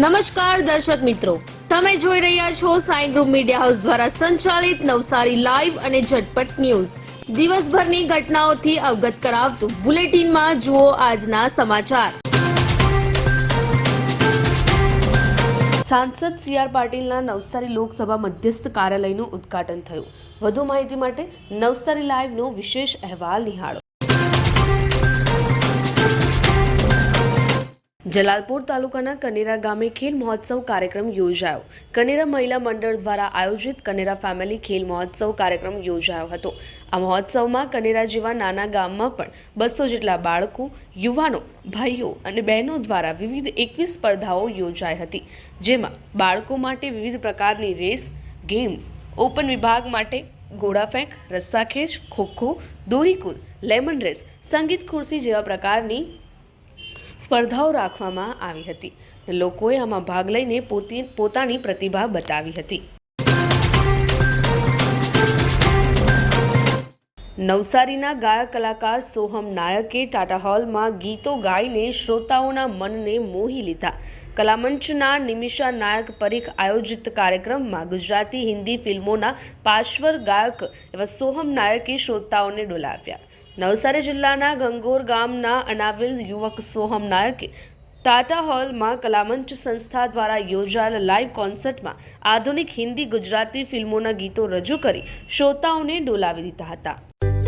નમસ્કાર દર્શક મિત્રો. તમે જોઈ રહ્યા છો સાઈ ગ્રુપ મીડિયા હાઉસ દ્વારા સંચાલિત નવસારી લાઈવ અને ઝટપટ ન્યૂઝ. દિવસભરની ઘટનાઓથી અવગત કરાવતું બુલેટિનમાં જુઓ આજના સમાચાર. સાંસદ સી આર પાટીલના નવસારી લોકસભા મધ્યસ્થ કાર્યાલયનું ઉદ્ઘાટન થયું. વધુ માહિતી માટે નવસારી લાઈવનો વિશેષ અહેવાલ નિહાળો. જલાલપોર તાલુકાના કનેરા ગામે ખેલ મહોત્સવ કાર્યક્રમ યોજાયો. કનેરા મહિલા મંડળ દ્વારા આયોજિત કનેરા ફેમિલી ખેલ મહોત્સવ કાર્યક્રમ યોજાયો હતો. આ મહોત્સવમાં કનેરા જેવા નાના ગામમાં પણ બસો જેટલા બાળકો, યુવાનો, ભાઈઓ અને બહેનો દ્વારા વિવિધ એકવીસ સ્પર્ધાઓ યોજાઈ હતી, જેમાં બાળકો માટે વિવિધ પ્રકારની રેસ, ગેમ્સ, ઓપન વિભાગ માટે ઘોડાફેંક, રસ્સાખેંચ, ખોખો, દોરીકૂદ, લેમન રેસ, સંગીત ખુરશી જેવા પ્રકારની સ્પર્ધાઓ રાખવામાં આવી હતી લોકોએ આમાં ભાગ લઈને પોતે, પોતાની પ્રતિભા બતાવી હતી. નવસારીના ગાયક કલાકાર સોહમ નાયકે ટાટા હોલમાં ગીતો ગાઈને શ્રોતાઓના મનને મોહી લીધા. કલામંચના નિમિષા નાયક પરીખ આયોજિત કાર્યક્રમમાં ગુજરાતી હિન્દી ફિલ્મોના પાર્શ્વર ગાયક એવા સોહમ નાયકે શ્રોતાઓને ડોલાવ્યા. નવસારી જિલ્લાના ગંગોર ગામના અનાવિલ યુવક સોહમ નાયકે ટાટા હોલમાં કલામંચ સંસ્થા દ્વારા યોજાયેલ લાઈવ કોન્સર્ટમાં આધુનિક હિન્દી ગુજરાતી ફિલ્મોના ગીતો રજૂ કરી શ્રોતાઓને ડોલાવી દીધા હતા.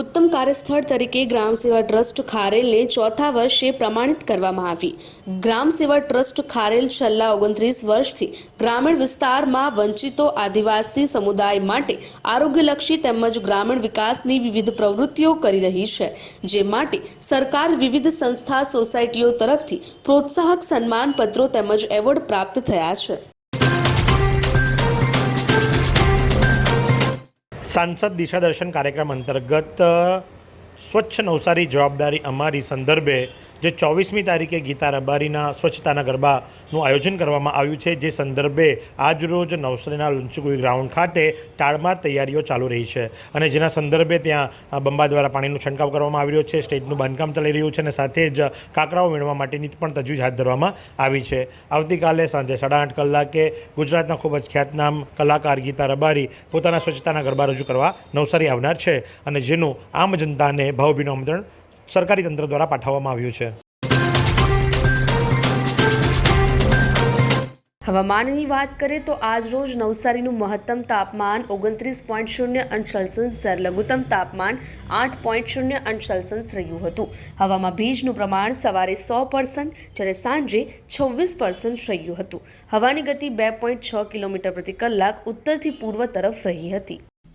ઉત્તમ કાર્યસ્થળ તરીકે ગ્રામ સેવા ટ્રસ્ટ ખારેલને ચોથા વર્ષે પ્રમાણિત કરવામાં આવી. ગ્રામ સેવા ટ્રસ્ટ ખારેલ છેલ્લા ઓગણત્રીસ વર્ષથી ગ્રામીણ વિસ્તારમાં વંચિતો આદિવાસી સમુદાય માટે આરોગ્યલક્ષી તેમજ ગ્રામીણ વિકાસની વિવિધ પ્રવૃત્તિઓ કરી રહી છે, જે માટે સરકાર વિવિધ સંસ્થા સોસાયટીઓ તરફથી પ્રોત્સાહક સન્માનપત્રો તેમજ એવોર્ડ પ્રાપ્ત થયા છે. સાંસદ દિશાદર્શન કાર્યક્રમ અંતર્ગત અ, સ્વચ્છ નવસારી જવાબદારી અમારી સંદર્ભે જે ચોવીસમી તારીખે ગીતા રબારીના સ્વચ્છતાના ગરબાનું આયોજન કરવામાં આવ્યું છે, જે સંદર્ભે આજરોજ નવસારીના લુંચુકુઈ ગ્રાઉન્ડ ખાતે તાળમાર તૈયારીઓ ચાલુ રહી છે અને જેના સંદર્ભે ત્યાં બંબા દ્વારા પાણીનો છંટકાવ કરવામાં આવી રહ્યો છે, સ્ટેજનું બાંધકામ ચાલી રહ્યું છે અને સાથે જ કાંકરાઓ વીણવા માટેની પણ તજવીજ હાથ ધરવામાં આવી છે. આવતીકાલે સાંજે સાડા આઠ કલાકે ગુજરાતના ખૂબ જ ખ્યાતનામ કલાકાર ગીતા રબારી પોતાના સ્વચ્છતાના ગરબા રજૂ કરવા નવસારી આવનાર છે અને જેનું આમ જનતાને ભાવભીનું આમંત્રણ સરકારી તંત્ર દ્વારા પાઠવવામાં આવ્યું છે. હવામાનની વાત કરીએ તો આજ રોજ નવસારીનું મહત્તમ તાપમાન ઓગણત્રીસ પોઈન્ટ શૂન્ય અંશ સેલ્સિયસ જ્યારે લઘુત્તમ તાપમાન આઠ પોઈન્ટ શૂન્ય અંશ સેલ્સિયસ રહ્યું હતું. હવામાં ભેજનું પ્રમાણ સવારે સો પર્સન્ટ જ્યારે સાંજે છવ્વીસ પર્સન્ટ રહ્યું હતું. હવાની ગતિ બે પોઈન્ટ છ કિલોમીટર પ્રતિ કલાક ઉત્તરથી પૂર્વ તરફ રહી હતી.